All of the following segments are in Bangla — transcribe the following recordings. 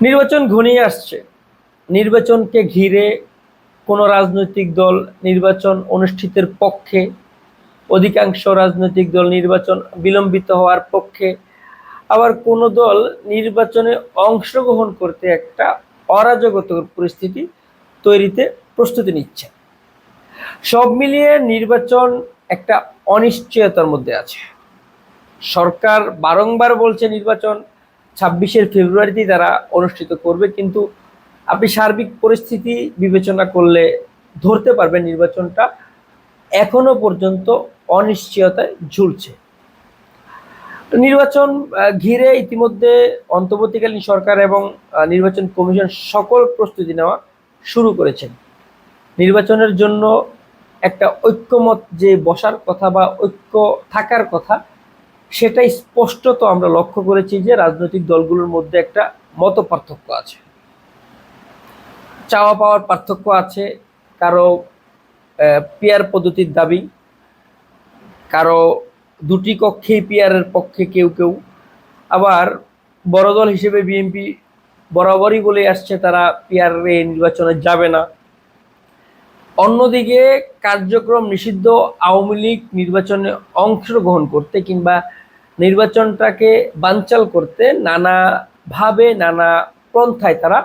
নির্বাচন ঘনিয়ে আসছে। নির্বাচনকে ঘিরে কোনো রাজনৈতিক দল নির্বাচন অনুষ্ঠিতের পক্ষে, অধিকাংশ রাজনৈতিক দল নির্বাচন বিলম্বিত হওয়ার পক্ষে, আবার কোনো দল নির্বাচনে অংশগ্রহণ করতে একটা অরাজকতর পরিস্থিতি তৈরিতে প্রস্তুতি নিচ্ছে। সব মিলিয়ে নির্বাচন একটা অনিশ্চয়তার মধ্যে আছে। সরকার বারংবার বলছে নির্বাচন ছাব্বিশের ফেব্রুয়ারিতেই তারা অনুষ্ঠিত করবে, কিন্তু আপনি সার্বিক পরিস্থিতি বিবেচনা করলে ধরতে পারবেন নির্বাচনটা। এখনও পর্যন্ত অনিশ্চয়তায় ঝুলছে। নির্বাচন ঘিরে ইতিমধ্যে অন্তর্বর্তীকালীন সরকার এবং নির্বাচন কমিশন সকল প্রস্তুতি নেওয়া শুরু করেছেন। নির্বাচনের জন্য একটা ঐক্যমত যে বসার কথা বা ঐক্য থাকার কথা সেটাই স্পষ্টত আমরা লক্ষ্য করেছি যে রাজনৈতিক দলগুলোর মধ্যে একটা মত পার্থক্য আছে। চাওয়া পাওয়ার পার্থক্য আছে, কারও পিয়ার পদ্ধতির দাবি, কারও দুটি কক্ষেই পিয়ারের পক্ষে কেউ কেউ, আবার বড় দল হিসেবে বিএনপি বরাবরই বলে আসছে তারা পিয়ার নির্বাচনে যাবে না। অন্যদিকে কার্যক্রম নিষিদ্ধ আওয়ামী লীগ নির্বাচনে অংশগ্রহণ করতে কিংবা নির্বাচনটাকে বানচাল করতে নানাভাবে, নানা পন্থায় তারা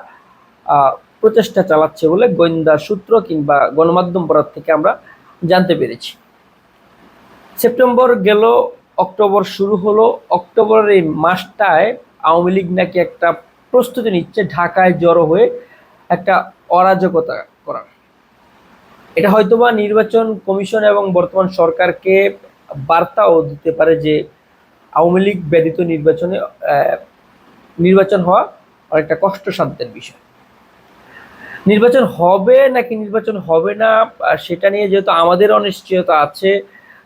প্রচেষ্টা চালাচ্ছে বলে গোয়েন্দা সূত্র কিংবা গণমাধ্যম বরাদ থেকে আমরা জানতে পেরেছি। সেপ্টেম্বর গেল, অক্টোবর শুরু হলো। অক্টোবরের এই মাসটায় আওয়ামী লীগ নাকি একটা প্রস্তুতি নিচ্ছে ঢাকায় জড়ো হয়ে একটা অরাজকতা করার। এটা হয়তোবা নির্বাচন কমিশন এবং বর্তমান সরকারকে বার্তাও দিতে পারে যে আওয়ামী লীগ ব্যতীত নির্বাচনে নির্বাচন হওয়া অনেকটা কষ্টসাধ্যের বিষয়। নির্বাচন হবে নাকি নির্বাচন হবে না সেটা নিয়ে যেহেতু আমাদের অনিশ্চয়তা আছে,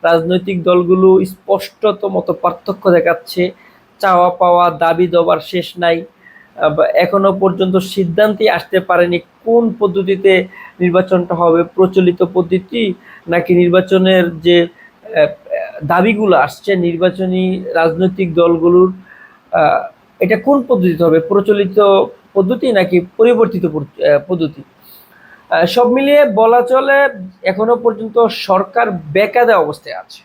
রাজনৈতিক দলগুলো স্পষ্টত মতো পার্থক্য দেখাচ্ছে, চাওয়া পাওয়া, দাবি দেওয়ার শেষ নাই এখনও পর্যন্ত সিদ্ধান্তে আসতে পারেনি কোন পদ্ধতিতে নির্বাচনটা হবে, প্রচলিত পদ্ধতি নাকি নির্বাচনের যে দাবিগুলো আসছে নির্বাচনী রাজনৈতিক দলগুলোর এটা কোন পদ্ধতিতে হবে? প্রচলিত পদ্ধতি নাকি পরিবর্তিত পদ্ধ- পদ্ধতি? সব মিলিয়ে বলা চলে, এখনও পর্যন্ত সরকার বেকাদা অবস্থায় আছে।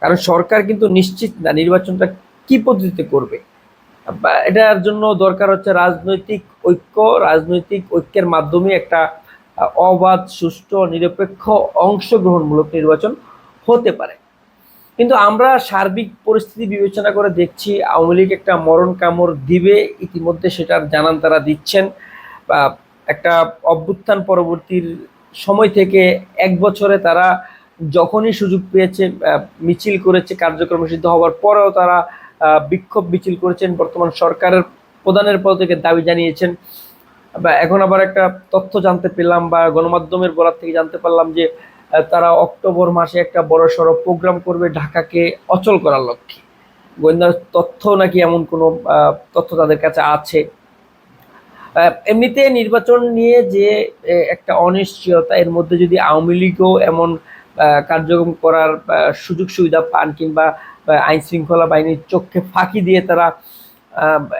কারণ সরকার কিন্তু নিশ্চিত না নির্বাচনটা কি পদ্ধতিতে করবে। এটার জন্য দরকার হচ্ছে রাজনৈতিক ঐক্য, রাজনৈতিক ঐক্যের মাধ্যমে একটা অবাধ, সুষ্ঠু, নিরপেক্ষ, অংশগ্রহণমূলক নির্বাচন হতে পারে। কিন্তু আমরা সার্বিক পরিস্থিতি বিবেচনা করে দেখছি আওয়ামী লীগ একটা মরণ কামড় দিবে, ইতিমধ্যে সেটার জানান তারা দিচ্ছেন। একটা অভ্যুত্থান পরবর্তীর সময় থেকে এক বছরে তারা যখনই সুযোগ পেয়েছে মিছিল করেছে, কার্যক্রম সিদ্ধ হওয়ার পরেও তারা বিক্ষোভ মিছিল করেছেন। বর্তমান সরকারের প্রধানের পদ থেকে দাবি জানিয়েছেন। এখন আবার একটা তথ্য জানতে পেলাম বা গণমাধ্যমের বলার থেকে জানতে পারলাম যে তারা অক্টোবর মাসে একটা বড় সড়ো প্রোগ্রাম করবে ঢাকাকে অচল করার লক্ষ্যে। গোয়েন্দা তথ্য নাকি এমন কোনো তথ্য তাদের কাছে আছে। এমনিতে নির্বাচন নিয়ে যে একটা অনিশ্চয়তা, এর মধ্যে যদি আওয়ামী লীগও এমন কার্যক্রম করার সুযোগ সুবিধা পান কিংবা আইন শৃঙ্খলা বাহিনীর চোখে ফাঁকি দিয়ে তারা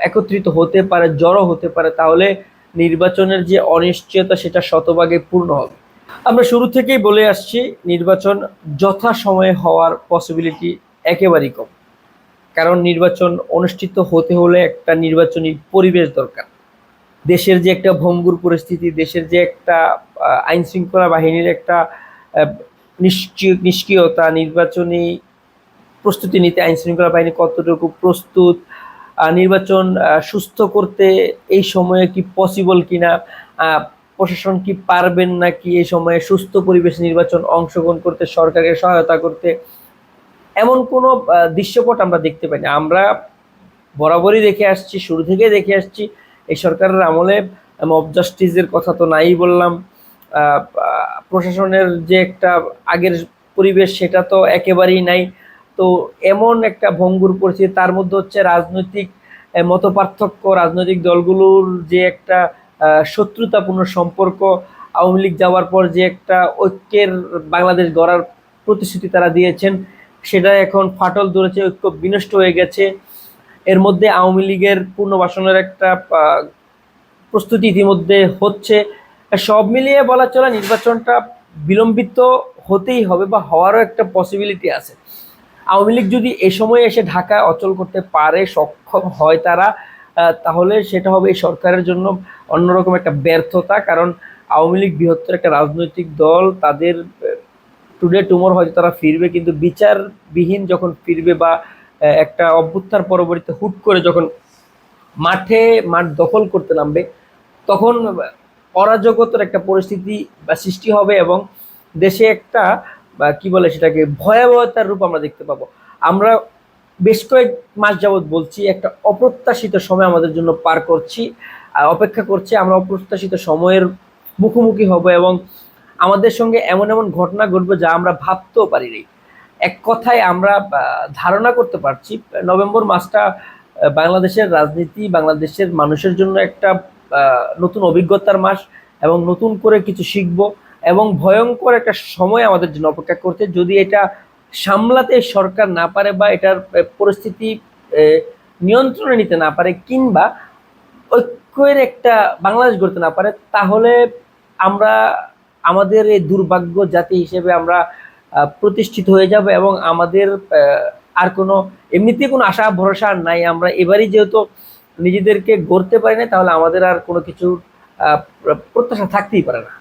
একত্রিত হতে পারে, জড়ো হতে পারে, তাহলে নির্বাচনের যে অনিশ্চয়তা, সেটা শতভাগে পূর্ণ হবে। আমরা শুরু থেকেই বলে আসছি, নির্বাচন যথাসময়ে হওয়ার পসিবিলিটি একেবারেই কম। কারণ নির্বাচন অনুষ্ঠিত হতে হলে একটা নির্বাচনী পরিবেশ দরকার। দেশের যে একটা ভঙ্গুর পরিস্থিতি, দেশের যে একটা আইন শৃঙ্খলা বাহিনীর একটা নিশ্চয় নিষ্ক্রিয়তা, নির্বাচনী প্রস্তুতি নিতে আইন শৃঙ্খলা বাহিনী কতটুকু প্রস্তুত নির্বাচন সুস্থ করতে এই সময়ে কি পসিবল কিনা প্রশাসন কি পারবেন নাকি এই সময়ে সুস্থ পরিবেশ নির্বাচন অংশগ্রহণ করতে, সরকারকে সহায়তা করতে? এমন কোনো দৃশ্যপট আমরা দেখতে পাই না আমরা বরাবরই দেখে আসছি, শুরু থেকে দেখে আসছি। এই সরকারের আমলে মব জাস্টিসের কথা তো নাই বললাম। প্রশাসনের যে একটা আগের পরিবেশ, সেটা তো একেবারেই নাই। তো এমন একটা ভঙ্গুর পরিস্থিতি, তার মধ্যে হচ্ছে রাজনৈতিক মত পার্থক্য রাজনৈতিক দলগুলোর যে একটা শত্রুতাপূর্ণ সম্পর্ক। আওয়ামী লীগ যাওয়ার পর যে একটা ঐক্যের বাংলাদেশ গড়ার প্রতিশ্রুতি তারা দিয়েছেন সেটা এখন ফাটল ধরেছে, ঐক্য বিনষ্ট হয়ে গেছে। এর মধ্যে আওয়ামী লীগের পুনর্বাসনের একটা প্রস্তুতি ইতিমধ্যে হচ্ছে। সব মিলিয়ে বলা চলে নির্বাচনটা বিলম্বিত হতেই হবে বা হওয়ারও একটা পসিবিলিটি আছে। আওয়ামী লীগ যদি এ সময় এসে ঢাকা অচল করতে পারে, সক্ষম হয় তারা তাহলে সেটা হবে এই সরকারের জন্য। অন্যরকম একটা ব্যর্থতা, কারণ আওয়ামী লীগ বৃহত্তর একটা রাজনৈতিক দল, তাদের টুডে টুমোর হয়তো তারা ফিরবে, কিন্তু বিচারবিহীন যখন ফিরবে বা একটা অভ্যুত্থান পরবর্তীতে হুট করে যখন মাঠে, মাঠ দখল করতে নামবে, তখন অরাজকতার একটা পরিস্থিতি বা সৃষ্টি হবে এবং দেশে একটা, বা কি বলে সেটাকে, ভয়াবহতার রূপ আমরা দেখতে পাবো। আমরা বেশ কয়েক মাস যাবৎ বলছি, একটা অপ্রত্যাশিত সময় আমাদের জন্য পার করছি। অপেক্ষা করছে, আমরা অপ্রত্যাশিত সময়ের মুখোমুখি হব এবং আমাদের সঙ্গে এমন এমন ঘটনা ঘটবে যা আমরা ভাবতেও পারিনি। এক কথায় আমরা ধারণা করতে পারছি, নভেম্বর মাসটা বাংলাদেশের রাজনীতি, বাংলাদেশের মানুষের জন্য একটা নতুন অভিজ্ঞতার মাস এবং নতুন করে কিছু শিখব এবং ভয়ঙ্কর একটা সময় আমাদের জন্য অপেক্ষা করছে। যদি এটা সামলাতে সরকার না পারে বা এটার পরিস্থিতি নিয়ন্ত্রণে নিতে না পারে কিংবা ঐক্যের একটা বাংলাদেশ গড়তে না পারে, তাহলে আমরা আমাদের এই দুর্ভাগ্য জাতি হিসেবে আমরা প্রতিষ্ঠিত হয়ে যাব এবং আমাদের আর কোনো, এমনিতে কোনো আশা, ভরসা নাই। আমরা এবারই যেহেতু নিজেদেরকে গড়তে পারি না তাহলে আমাদের আর কোনো কিছু প্রত্যাশা থাকতেই পারে না।